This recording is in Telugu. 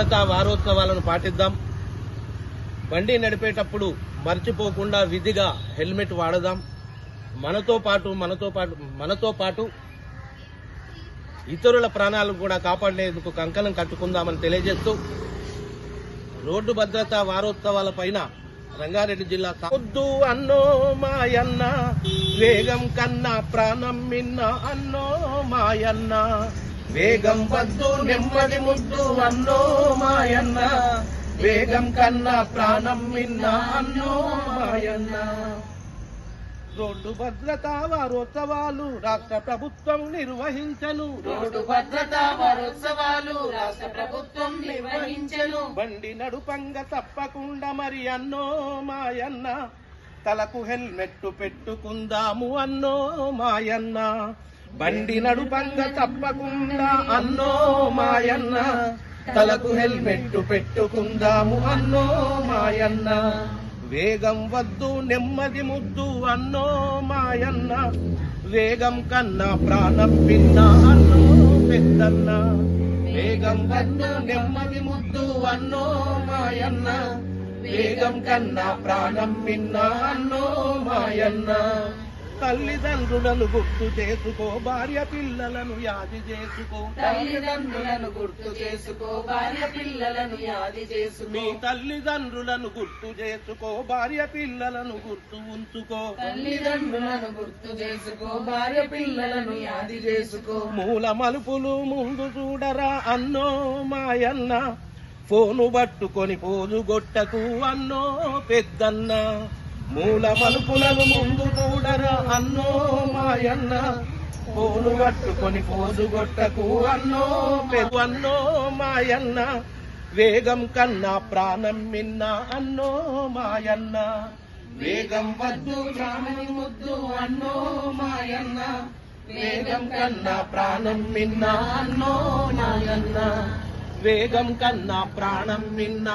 భద్రతా వారోత్సవాలను పాటిద్దాం. బండి నడిపేటప్పుడు మర్చిపోకుండా విధిగా హెల్మెట్ వాడదాం. మనతో పాటు మనతో పాటు మనతో పాటు ఇతరుల ప్రాణాలను కూడా కాపాడేందుకు కంకణం కట్టుకుందామని తెలియజేస్తూ రోడ్డు భద్రతా వారోత్సవాల పైన రంగారెడ్డి జిల్లా వద్దు అన్నో మాయన్న వేగం కన్నా ప్రాణం మిన్న అన్నో మాయన్న. వేగం వద్దు నెమ్మది ముద్దు అన్నో మాయన్న. వేగం కన్నా ప్రాణం మిన్న అన్నో మాయన్న. రోడ్డు భద్రతా వారోత్సవాలు రాష్ట్ర ప్రభుత్వం నిర్వహించను. రోడ్డు భద్రతా వారోత్సవాలు రాష్ట్ర ప్రభుత్వం నిర్వహించెను. బండి నడుపంగ తప్పకుండా మరి అన్నో మాయన్న. తలకు హెల్మెట్ పెట్టుకుందాము అన్నో మాయన్న. బండి నడుపంగ తప్పకుండా అన్నో మాయన్న. తలకు హెల్మెట్ పెట్టుకుందాము అన్నో మాయన్న. వేగం వద్దు నెమ్మది ముద్దు అన్నో మాయన్న. వేగం కన్నా ప్రాణం పిన్న అన్నో పెద్దన్న. వేగం వద్దు నెమ్మది ముద్దు అన్నో మాయన్న. వేగం కన్నా ప్రాణం పిన్న అన్నో మాయన్న. తల్లిదండ్రులను గుర్తు చేసుకో భార్య పిల్లలను యాది చేసుకో. తల్లిదండ్రులను గుర్తు చేసుకో భార్య పిల్లలను యాది మీ చేసుకో తల్లిదండ్రులను గుర్తు చేసుకో భార్య పిల్లలను గుర్తు ఉంచుకో. తల్లిదండ్రులను గుర్తు చేసుకో భార్య పిల్లలను యాది చేసుకో. మూల మలుపులు ముందు చూడరా అన్నో మాయన్న. ఫోను పట్టుకొని పోజు గొట్టకు అన్నో పెద్దన్న. మూల మలుపులను ముందు చూడరా అన్నో మాయన్న పూలు పట్టుకొని పోజుగొట్టకు అన్నో అన్నో మాయన్న వేగం కన్నా ప్రాణం మిన్న అన్నో మాయన్న. వేగం వద్దు ప్రాణమి ముద్దు అన్నో మాయన్న. వేగం కన్నా ప్రాణం మిన్న అన్నో మాయన్న. వేగం కన్నా ప్రాణం మిన్న